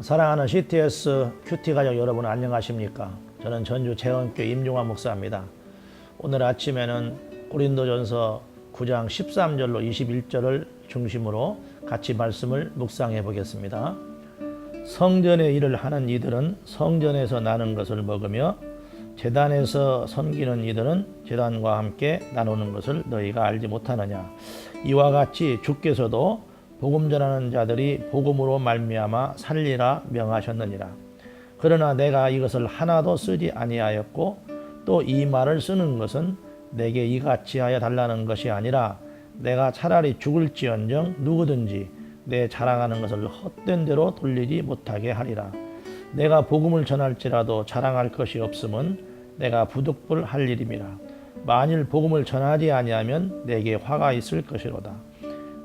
사랑하는 CTS 큐티 가족 여러분 안녕하십니까? 저는 전주 재원교 임종환 목사입니다. 오늘 아침에는 고린도전서 9장 13절로 21절을 중심으로 같이 말씀을 묵상해 보겠습니다. 성전의 일을 하는 이들은 성전에서 나는 것을 먹으며 재단에서 섬기는 이들은 재단과 함께 나누는 것을 너희가 알지 못하느냐 이와 같이 주께서도 복음 전하는 자들이 복음으로 말미암아 살리라 명하셨느니라 그러나 내가 이것을 하나도 쓰지 아니하였고 또 이 말을 쓰는 것은 내게 이같이 하여 달라는 것이 아니라 내가 차라리 죽을지언정 누구든지 내 자랑하는 것을 헛된 대로 돌리지 못하게 하리라. 내가 복음을 전할지라도 자랑할 것이 없음은 내가 부득불 할 일임이라. 만일 복음을 전하지 아니하면 내게 화가 있을 것이로다.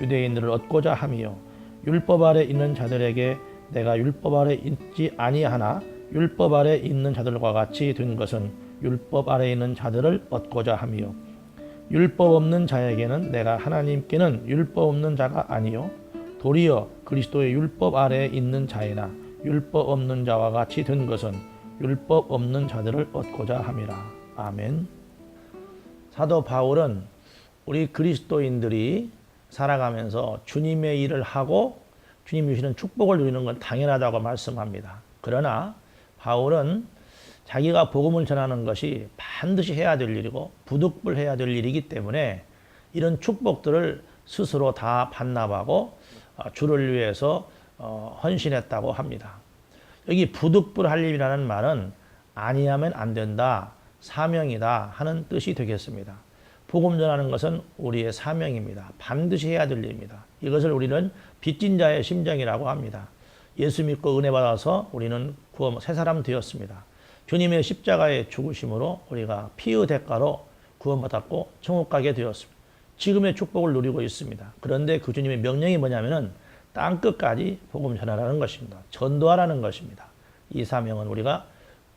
유대인들을 얻고자 함이요 율법 아래 있는 자들에게 내가 율법 아래 있지 아니하나 율법 아래 있는 자들과 같이 된 것은 율법 아래 있는 자들을 얻고자 함이요 율법 없는 자에게는 내가 하나님께는 율법 없는 자가 아니요 도리어 그리스도의 율법 아래에 있는 자이나 율법 없는 자와 같이 된 것은 율법 없는 자들을 얻고자 함이라. 아멘. 사도 바울은 우리 그리스도인들이 살아가면서 주님의 일을 하고 주님 주시는 축복을 누리는 건 당연하다고 말씀합니다. 그러나 바울은 자기가 복음을 전하는 것이 반드시 해야 될 일이고 부득불 해야 될 일이기 때문에 이런 축복들을 스스로 다 반납하고 어, 주를 위해서 어, 헌신했다고 합니다. 여기 부득불 할 일이라는 말은 아니하면 안 된다, 사명이다 하는 뜻이 되겠습니다. 복음 전하는 것은 우리의 사명입니다. 반드시 해야 될 일입니다. 이것을 우리는 빚진 자의 심정이라고 합니다. 예수 믿고 은혜 받아서 우리는 구원 새 사람 되었습니다. 주님의 십자가의 죽으심으로 우리가 피의 대가로 구원받았고 천국 가게 되었습니다. 지금의 축복을 누리고 있습니다. 그런데 그 주님의 명령이 뭐냐면은 땅 끝까지 복음 전하라는 것입니다. 전도하라는 것입니다. 이 사명은 우리가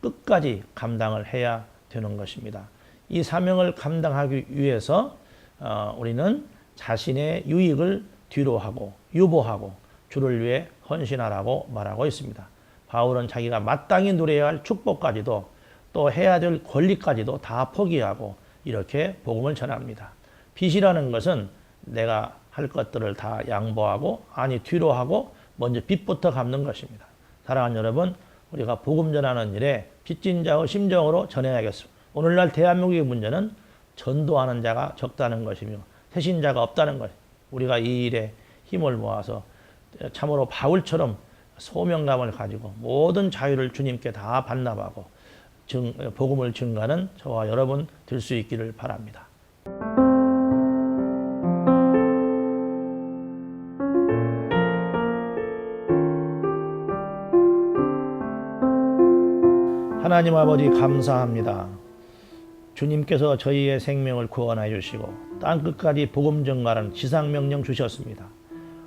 끝까지 감당을 해야 되는 것입니다. 이 사명을 감당하기 위해서 어, 우리는 자신의 유익을 뒤로하고 유보하고 주를 위해 헌신하라고 말하고 있습니다. 바울은 자기가 마땅히 누려야 할 축복까지도 또 해야 될 권리까지도 다 포기하고 이렇게 복음을 전합니다. 빚이라는 것은 내가 할 것들을 다 양보하고 아니 뒤로 하고 먼저 빚부터 갚는 것입니다. 사랑하는 여러분, 우리가 복음 전하는 일에 빚진 자의 심정으로 전해야겠습니다. 오늘날 대한민국의 문제는 전도하는 자가 적다는 것이며 새신자가 없다는 것. 우리가 이 일에 힘을 모아서 참으로 바울처럼 소명감을 가지고 모든 자유를 주님께 다 반납하고 증, 복음을 증가하는 저와 여러분 될 수 있기를 바랍니다. 하나님 아버지 감사합니다. 주님께서 저희의 생명을 구원해 주시고 땅 끝까지 복음 전가라는 지상 명령 주셨습니다.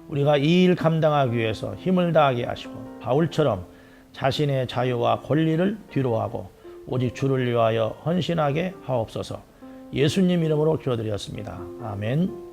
우리가 이 일 감당하기 위해서 힘을 다하게 하시고 바울처럼 자신의 자유와 권리를 뒤로하고 오직 주를 위하여 헌신하게 하옵소서. 예수님 이름으로 기도드렸습니다. 아멘.